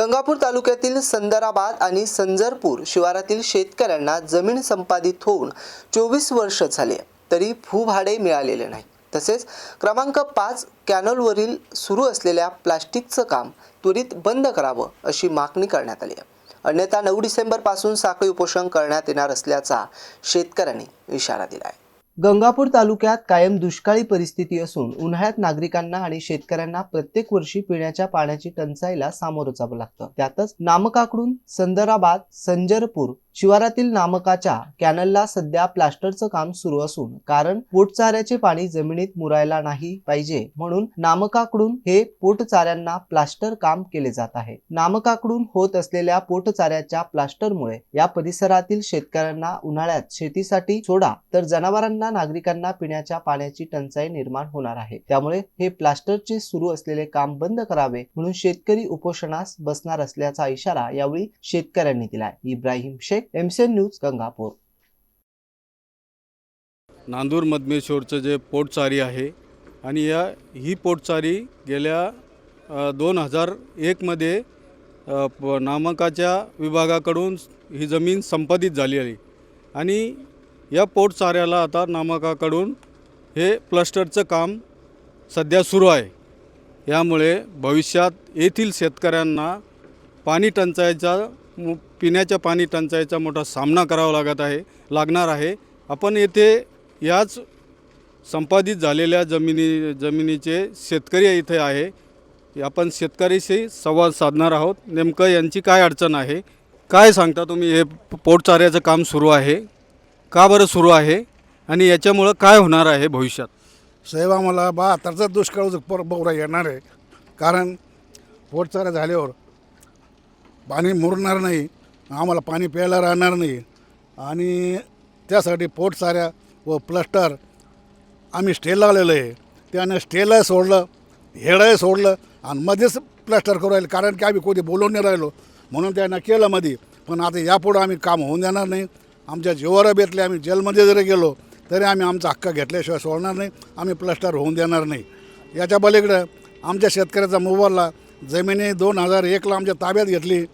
गंगापूर तालुक्यातील संदराबाद आणि संजरपूर शिवारातील शेतकऱ्यांना जमीन संपादित होऊन चोवीस वर्ष झाले तरी भूभाडे मिळालेले नाही. तसेच क्रमांक पाच कॅनलवरील सुरू असलेल्या प्लास्टिकचं काम त्वरित बंद करावं अशी मागणी करण्यात आली आहे. अन्यथा नऊ डिसेंबरपासून साखळी उपोषण करण्यात येणार असल्याचा शेतकऱ्यांनी इशारा दिला आहे गंगापूर तालुक्यात कायम दुष्काळी परिस्थिती असून उन्हाळ्यात नागरिकांना आणि शेतकऱ्यांना प्रत्येक वर्षी पिण्याच्या पाण्याची टंचाईला सामोरं जावं लागतं. त्यातच नामकाकडून संदराबाद संजरपूर शिवारातील नामकाच्या कॅनलला सध्या प्लास्टरचं काम सुरू असून कारण पोटचाऱ्याचे पाणी जमिनीत मुरायला नाही पाहिजे म्हणून नामकाकडून हे पोटचाऱ्यांना प्लास्टर काम केले जात आहे. नामकाकडून होत असलेल्या पोटचाऱ्याच्या प्लास्टरमुळे या परिसरातील शेतकऱ्यांना उन्हाळ्यात शेतीसाठी सोडा तर जनावरांना नागरिकांना पिण्याच्या पाण्याची टंचाई निर्माण होणार आहे. त्यामुळे हे प्लास्टरचे सुरू असलेले काम बंद करावे म्हणून शेतकरी उपोषणास बसणार असल्याचा इशारा यावेळी शेतकऱ्यांनी दिलाय. Ibrahim Shaikh MCN news Gangapur. Nandur मधमेश्वरचं जे पोटचारी आहे आणि या ही पोटचारी गेल्या दोन हजार एकमध्ये नामकाच्या विभागाकडून ही जमीन संपादित झाली आहे. आणि या पोटचाऱ्याला आता नामकाकडून हे प्लस्टरचं काम सध्या सुरू आहे. यामुळे भविष्यात येथील शेतकऱ्यांना पाणी टंचाईचा पिण्याच्या पाणी टंचाईचा मोठा सामना करावा लागत आहे लागणार आहे. आपण येथे याच संपादित झालेल्या जमिनी जमिनीचे शेतकरी इथे आहे. आपण शेतकऱ्याशी संवाद साधणार आहोत. नेमकं यांची काय अडचण आहे? काय सांगता तुम्ही? हे पोटचाऱ्याचं काम सुरू आहे. का बरं सुरू आहे? आणि याच्यामुळं काय होणार आहे भविष्यात? साहेब आम्हाला बहात्तरचा दुष्काळ पर बवरा येणार आहे कारण पोटचारा झाल्यावर पाणी मुरणार नाही आम्हाला पाणी प्यायला राहणार नाही. आणि त्यासाठी पोटसाऱ्या व प्लस्टर आम्ही स्टेल लावलेलं आहे. त्यानं स्टेलही सोडलं हेडही सोडलं आणि मध्येच प्लस्टर करू राहिले. कारण की आम्ही कोणी बोलून नाही राहिलो. म्हणून त्यानं केलं मध्ये पण आता यापुढं आम्ही काम होऊन देणार नाही. आमच्या जीवावर बेतले आम्ही जेलमध्ये जरी गेलो तरी आम्ही आमचा हक्क घेतल्याशिवाय सोडणार नाही. आम्ही प्लस्टर होऊन देणार नाही. याच्या पलीकडं आमच्या शेतकऱ्याचा मोबाईलला जमिनी दोन हजार एकला आमच्या ताब्यात घेतली.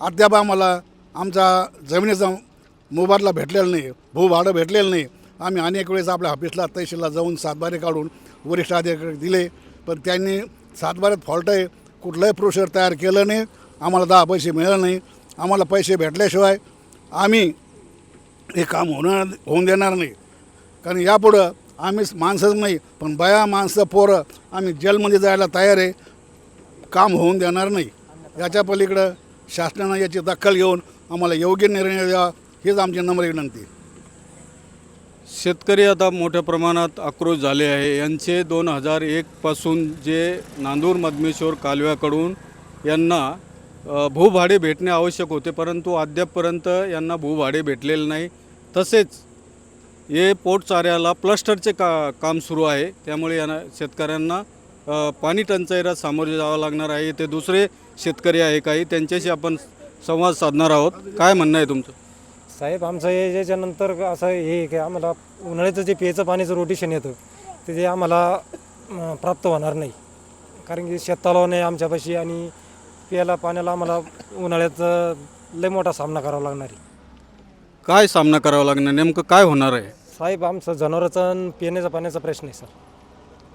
अद्याप आम्हाला आमचा जमिनीचा मोबादला भेटलेला नाही भूभाडं भेटलेलं नाही. आम्ही अनेक वेळेस आपल्या ऑफिसला तहसीलला जाऊन सातबारे काढून वरिष्ठ अधिकारी दिले. पण त्यांनी सातबाऱ्यात फॉल्ट आहे. कुठलंही प्रोसिजर तयार केलं नाही. आम्हाला दहा पैसे मिळाले नाही. आम्हाला पैसे भेटल्याशिवाय आम्ही हे काम होणार होऊन देणार नाही. कारण यापुढं आम्ही माणसंच नाही पण बया माणसं पोरं आम्ही जेलमध्ये जायला तयार आहे. काम होऊन देणार नाही. याच्या पलीकडं शासनानं याची दखल घेऊन आम्हाला योग्य निर्णय द्यावा हीच आमची नम्र विनंती. शेतकरी आता मोठ्या प्रमाणात आक्रोश झाले आहे. यांचे दोन हजार एकपासून जे नांदूर मधमेश्वर कालव्याकडून यांना भूभाडे भेटणे आवश्यक होते परंतु अद्यापपर्यंत यांना भूभाडे भेटलेले नाही. तसेच हे पोटचाऱ्याला प्लस्टरचे का काम सुरू आहे. त्यामुळे यांना शेतकऱ्यांना पाणी टंचाईला सामोरे जावं लागणार आहे. ते दुसरे शेतकरी आहे काही. त्यांच्याशी आपण संवाद साधणार आहोत. काय म्हणणं आहे तुमचं? साहेब आमचं हे याच्यानंतर असं हे की आम्हाला उन्हाळ्याचं जे प्यायचं पाण्याचं रोटेशन येतं ते जे आम्हाला प्राप्त होणार नाही. कारण की शेततलाव नाही आमच्यापाशी आणि प्यायला पाण्याला आम्हाला उन्हाळ्यात लय मोठा सामना करावा लागणार आहे. काय सामना करावा लागणार? नेमकं काय होणार आहे? साहेब आमचं जनावराचा आणि पिण्याचा पाण्याचा प्रश्न आहे सर.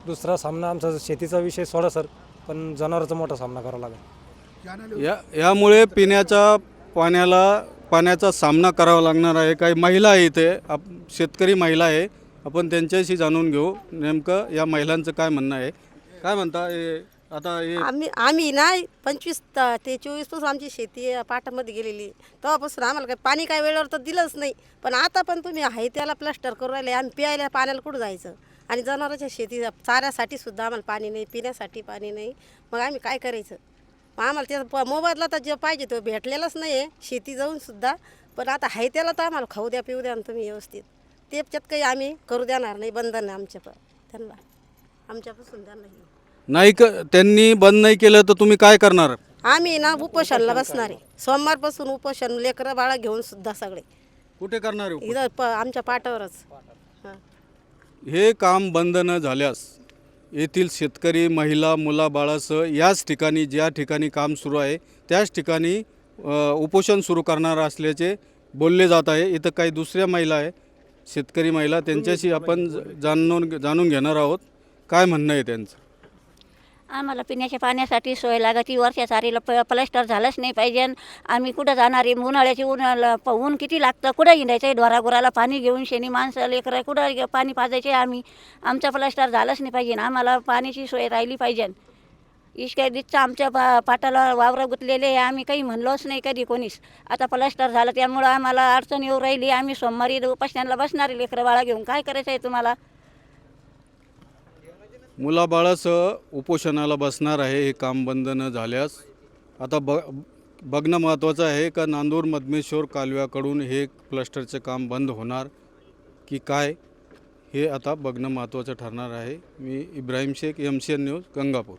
दुसरा सामना आमचा शेतीचा विषय सोडा सर. पण जनावराचा मोठा सामना करावा लागेल. या यामुळे पिण्याच्या पाण्याला पाण्याचा सामना करावा लागणार आहे. काही महिला आहे इथे. आप शेतकरी महिला आहे. आपण त्यांच्याशी जाणून घेऊ. नेमकं या महिलांचं काय म्हणणं आहे? काय म्हणता? हे आता हे आम्ही आम्ही ना पंचवीस त- ते चोवीसपासून आमची शेती पाटामध्ये गेलेली. तेव्हापासून आम्हाला काय पाणी काय वेळेवर तर दिलंच नाही. पण आता पण तुम्ही आहे त्याला प्लास्टर करून राहिले. आम्ही प्यायला पाण्याला कुठं जायचं? आणि जनावरांच्या शेती चाऱ्यासाठी सुद्धा आम्हाला पाणी नाही पिण्यासाठी पाणी नाही. मग आम्ही काय करायचं? मग आम्हाला त्याचा प मोबदला तर जे पाहिजे तो भेटलेलाच नाही आहे शेती जाऊन सुद्धा. पण आता आहे त्याला तर आम्हाला खाऊ द्या पिऊ द्या ना तुम्ही व्यवस्थित. त्याच्यात काही आम्ही करू देणार नाही बंधन आहे आमच्या प- त्यांना आमच्यापासून त्यांना. नाही क त्यांनी बंद नाही केलं तर तुम्ही काय करणार? आम्ही ना उपोषणला बसणार आहे. सोमवारपासून उपोषण लेकरं बाळा घेऊन सुद्धा सगळे. कुठे करणार आहे इथं प आमच्या पाटावरच. हां. हे काम बंद न झाल्यास येथील शेतकरी महिला मुलाबाळासह याच ठिकाणी ज्या ठिकाणी काम सुरू आहे त्याच ठिकाणी उपोषण सुरू करणार असल्याचे बोलले जात आहे. इथं काही दुसऱ्या महिला आहे शेतकरी महिला त्यांच्याशी आपण जाणून जाणून घेणार आहोत. काय म्हणणं आहे त्यांचं? आम्हाला पिण्याच्या पाण्यासाठी सोय लागती वरच्या चारीला प प्लॅस्टर झालंच नाही पाहिजे. आम्ही कुठं जाणार आहे? उन्हाळ्याची उन्हाळा प- ऊन किती लागतं? कुठं हिंडायचं आहे? ढोरागुराला पाणी घेऊन शेणी माणसं लेकरं कुठं पाणी पाजायचे आम्ही? आमचा प्लॅस्टर झालंच नाही पाहिजे. आम्हाला पाण्याची सोय राहिली पाहिजे. इश्का दिसचं आमच्या पा पाटाला वावरं गुतलेले आहे. आम्ही काही म्हणलोच नाही कधी कोणीच. आता प्लॅस्टर झालं त्यामुळं आम्हाला अडचण येऊ राहिली. आम्ही सोमवारी उपासनाला बसणार लेकरं बाळा घेऊन. काय करायचं आहे तुम्हाला? मुलाबाळासह उपोषणाला बसणार आहे हे काम बंद न झाल्यास. आता ब बघणं महत्त्वाचं आहे का नांदूर मधमेश्वर कालव्याकडून हे क्लस्टरचे काम बंद होणार की काय हे आता बघणं महत्त्वाचं ठरणार आहे. मी Ibrahim Shaikh M C N news Gangapur.